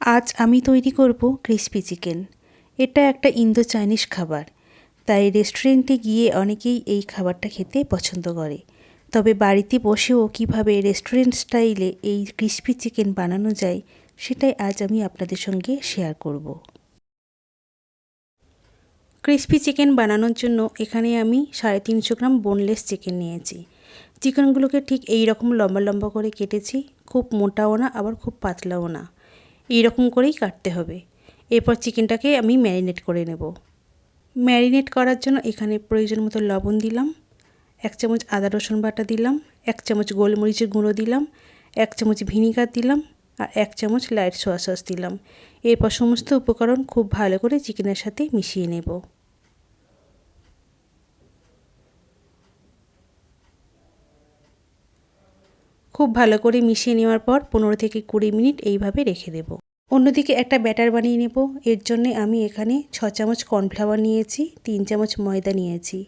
আজ আমি তৈরি করব ক্রিসপি চিকেন। এটা একটা ইন্দো চাইনিজ খাবার, তাই রেস্টুরেন্টে গিয়ে অনেকেই এই খাবারটা খেতে পছন্দ করে। তবে বাড়িতে বসেও কীভাবে রেস্টুরেন্ট স্টাইলে এই ক্রিসপি চিকেন বানানো যায়, সেটাই আজ আমি আপনাদের সঙ্গে শেয়ার করব। ক্রিসপি চিকেন বানানোর জন্য এখানে আমি সাড়ে তিনশো গ্রাম বোনলেস চিকেন নিয়েছি। চিকেনগুলোকে ঠিক এই রকম লম্বা লম্বা করে কেটেছি, খুব মোটাও না, আবার খুব পাতলাও না। এই রকম করেই কাটতে হবে। এরপর চিকেনটাকে আমি ম্যারিনেট করে নেব। ম্যারিনেট করার জন্য এখানে প্রয়োজন মতো লবণ দিলাম, এক চামচ আদা রসুন বাটা দিলাম, এক চামচ গোলমরিচের গুঁড়ো দিলাম, এক চামচ ভিনিগার দিলাম আর এক চামচ লাইট সোয়া সস দিলাম। এরপর সমস্ত উপকরণ খুব ভালো করে চিকেনের সাথে মিশিয়ে নেব। খুব ভালো করে মিশিয়ে নেওয়ার পর পনেরো থেকে কুড়ি মিনিট এইভাবে রেখে দেব। অন্যদিকে একটা ব্যাটার বানিয়ে নেব। এর জন্যে আমি এখানে ছ চামচ কর্নফ্লাওয়ার নিয়েছি, তিন চামচ ময়দা নিয়েছি,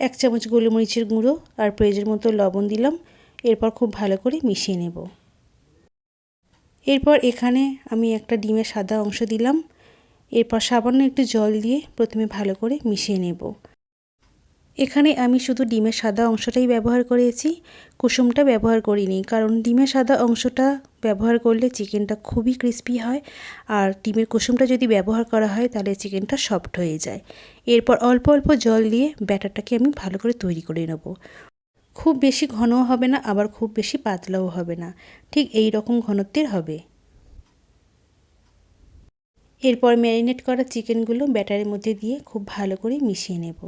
এক চামচ গোলমরিচের গুঁড়ো আর প্রয়োজন মতো লবণ দিলাম। এরপর খুব ভালো করে মিশিয়ে নেব। এরপর এখানে আমি একটা ডিমের সাদা অংশ দিলাম। এরপর সামান্য একটু জল দিয়ে প্রথমে ভালো করে মিশিয়ে নেব। এখানে আমি শুধু ডিমের সাদা অংশটাই ব্যবহার করেছি, কুসুমটা ব্যবহার করিনি, কারণ ডিমের সাদা অংশটা ব্যবহার করলে চিকেনটা খুবই ক্রিস্পি হয়, আর ডিমের কুসুমটা যদি ব্যবহার করা হয় তাহলে চিকেনটা সফট হয়ে যায়। এরপর অল্প অল্প জল দিয়ে ব্যাটারটাকে আমি ভালো করে তৈরি করে নেব। খুব বেশি ঘনও হবে না, আবার খুব বেশি পাতলাও হবে না, ঠিক এই রকম ঘনত্বের হবে। এরপর ম্যারিনেট করা চিকেনগুলো ব্যাটারের মধ্যে দিয়ে খুব ভালো করে মিশিয়ে নেব।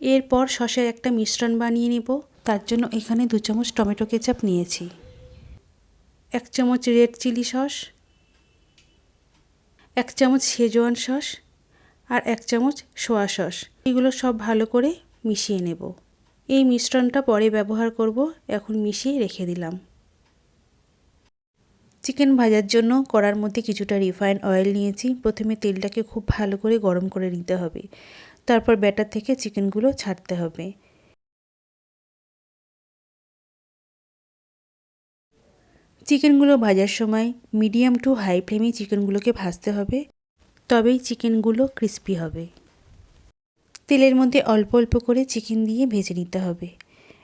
এরপর সসের একটা মিশ্রণ বানিয়ে নেব। তার জন্য এখানে দু চামচ টমেটো কেচাপ নিয়েছি। এক চামচ রেড চিলি সস। এক চামচ শেজওয়ান সস। আর এক চামচ সোয়া সস। এগুলো সব ভালো করে মিশিয়ে নেব। এই মিশ্রণটা পরে ব্যবহার করব। এখন মিশিয়ে রেখে দিলাম। চিকেন ভাজার জন্য কড়ার মধ্যে কিছুটা রিফাইন অয়েল নিয়েছি। প্রথমে তেলটাকে খুব ভালো করে গরম করে নিতে হবে। তারপর ব্যাটার থেকে চিকেনগুলো ছাড়তে হবে। চিকেনগুলো ভাজার সময় মিডিয়াম টু হাই ফ্লেমে চিকেনগুলোকে ভাজতে হবে, তবেই চিকেনগুলো ক্রিস্পি হবে। তেলের মধ্যে অল্প অল্প করে চিকেন দিয়ে ভেজে নিতে হবে।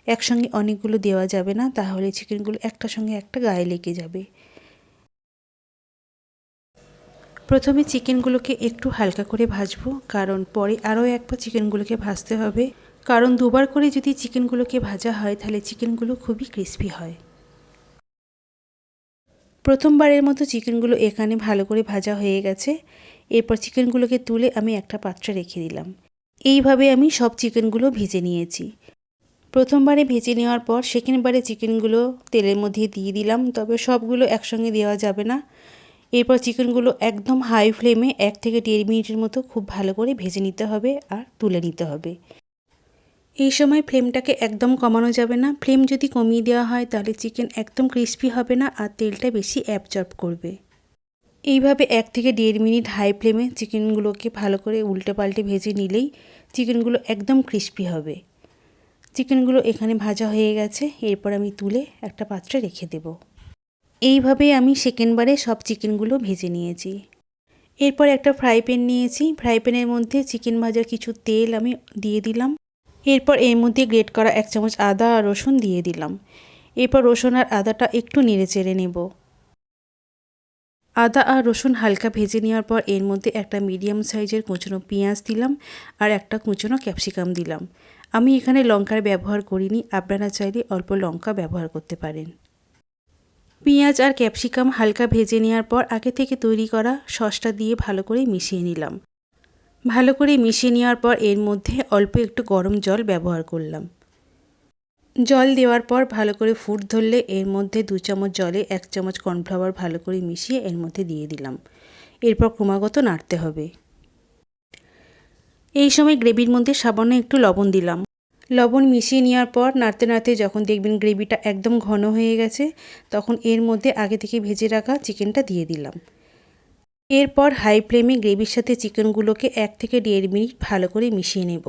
একসঙ্গে অনেকগুলো দেওয়া যাবে না, তাহলে চিকেনগুলো একটা সঙ্গে একটা গায়ে লেগে যাবে। প্রথমে চিকেনগুলোকে একটু হালকা করে ভাজবো, কারণ পরে আরও একবার চিকেনগুলোকে ভাজতে হবে। কারণ দুবার করে যদি চিকেনগুলোকে ভাজা হয়, তাহলে চিকেনগুলো খুবই ক্রিস্পি হয়। প্রথমবারের মতো চিকেনগুলো এখানে ভালো করে ভাজা হয়ে গেছে। এরপর চিকেনগুলোকে তুলে আমি একটা পাত্রে রেখে দিলাম। এইভাবে আমি সব চিকেনগুলো ভেজে নিয়েছি। প্রথমবারে ভেজে নেওয়ার পর সেকেন্ডবারে চিকেনগুলো তেলের মধ্যে দিয়ে দিলাম, তবে সবগুলো একসঙ্গে দেওয়া যাবে না। এরপর চিকেনগুলো একদম হাই ফ্লেমে এক থেকে দেড় মিনিটের মতো খুব ভালো করে ভেজে নিতে হবে আর তুলে নিতে হবে। এই সময় ফ্লেমটাকে একদম কমানো যাবে না। ফ্লেম যদি কমিয়ে দেওয়া হয়, তাহলে চিকেন একদম ক্রিস্পি হবে না আর তেলটা বেশি অ্যাবজর্ব করবে। এইভাবে এক থেকে দেড় মিনিট হাই ফ্লেমে চিকেনগুলোকে ভালো করে উল্টে পাল্টে ভেজে নিলেই চিকেনগুলো একদম ক্রিস্পি হবে। চিকেনগুলো এখানে ভাজা হয়ে গেছে। এরপর আমি তুলে একটা পাত্রে রেখে দেবো। এইভাবে আমি সেকেন্ডবারে সব চিকেনগুলো ভেজে নিয়েছি। এরপর একটা ফ্রাই প্যান নিয়েছি। ফ্রাই প্যানের মধ্যে চিকেন ভাজার কিছু তেল আমি দিয়ে দিলাম। এরপর এর মধ্যে গ্রেট করা এক চামচ আদা আর রসুন দিয়ে দিলাম। এরপর রসুন আর আদাটা একটু নেড়ে চেড়ে নেব। আদা আর রসুন হালকা ভেজে নেওয়ার পর এর মধ্যে একটা মিডিয়াম সাইজের কুচনো পেঁয়াজ দিলাম আর একটা কুচনো ক্যাপসিকাম দিলাম। আমি এখানে লঙ্কার ব্যবহার করিনি, আপনারা চাইলে অল্প লঙ্কা ব্যবহার করতে পারেন। পেঁয়াজ আর ক্যাপসিকাম হালকা ভেজে নেওয়ার পর আগে থেকে তৈরি করা সসটা দিয়ে ভালো করে মিশিয়ে নিলাম। ভালো করে মিশিয়ে নেওয়ার পর এর মধ্যে অল্প একটু গরম জল ব্যবহার করলাম। জল দেওয়ার পর ভালো করে ফুট ধরলে এর মধ্যে দু চামচ জলে এক চামচ কর্নফ্লাওয়ার ভালো করে মিশিয়ে এর মধ্যে দিয়ে দিলাম। এরপর ক্রমাগত নাড়তে হবে। এই সময় গ্রেভির মধ্যে সামান্য একটু লবণ দিলাম। লবণ মিশিয়ে নেওয়ার পর নাড়তে নাড়তে যখন দেখবেন গ্রেভিটা একদম ঘন হয়ে গেছে, তখন এর মধ্যে আগে থেকে ভেজে রাখা চিকেনটা দিয়ে দিলাম। এরপর হাই ফ্লেমে গ্রেভির সাথে চিকেনগুলোকে এক থেকে দেড় মিনিট ভালো করে মিশিয়ে নেব।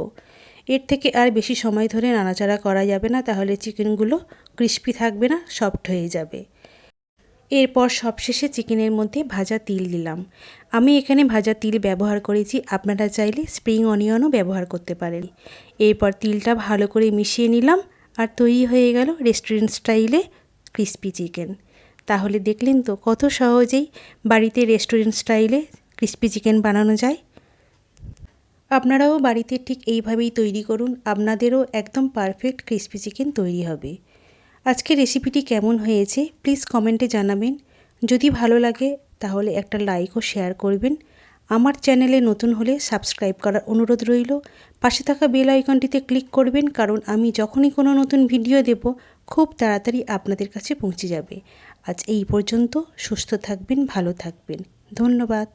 এর থেকে আর বেশি সময় ধরে নাড়াচাড়া করা যাবে না, তাহলে চিকেনগুলো ক্রিস্পি থাকবে না, সফট হয়ে যাবে। এরপর সবশেষে চিকেনের মধ্যে ভাজা তিল দিলাম। আমি এখানে ভাজা তিল ব্যবহার করেছি, আপনারা চাইলে স্প্রিং অনিয়নও ব্যবহার করতে পারেন। এরপর তিলটা ভালো করে মিশিয়ে নিলাম আর তৈরি হয়ে গেল রেস্টুরেন্ট স্টাইলে ক্রিস্পি চিকেন। তাহলে দেখলেন তো কত সহজেই বাড়িতে রেস্টুরেন্ট স্টাইলে ক্রিস্পি চিকেন বানানো যায়। আপনারাও বাড়িতে ঠিক এইভাবেই তৈরি করুন, আপনাদেরও একদম পারফেক্ট ক্রিস্পি চিকেন তৈরি হবে। আজকে রেসিপিটি কেমন হয়েছে প্লিজ কমেন্টে জানাবেন। যদি ভালো লাগে, তাহলে একটা লাইক ও শেয়ার করবেন। আমার চ্যানেলে নতুন হলে সাবস্ক্রাইব করার অনুরোধ রইল। পাশে থাকা বেল আইকনটিতে ক্লিক করবেন, কারণ আমি যখনই কোনো নতুন ভিডিও দেব, খুব তাড়াতাড়ি আপনাদের কাছে পৌঁছে যাবে। আজ এই পর্যন্ত, সুস্থ থাকবেন, ভালো থাকবেন। ধন্যবাদ।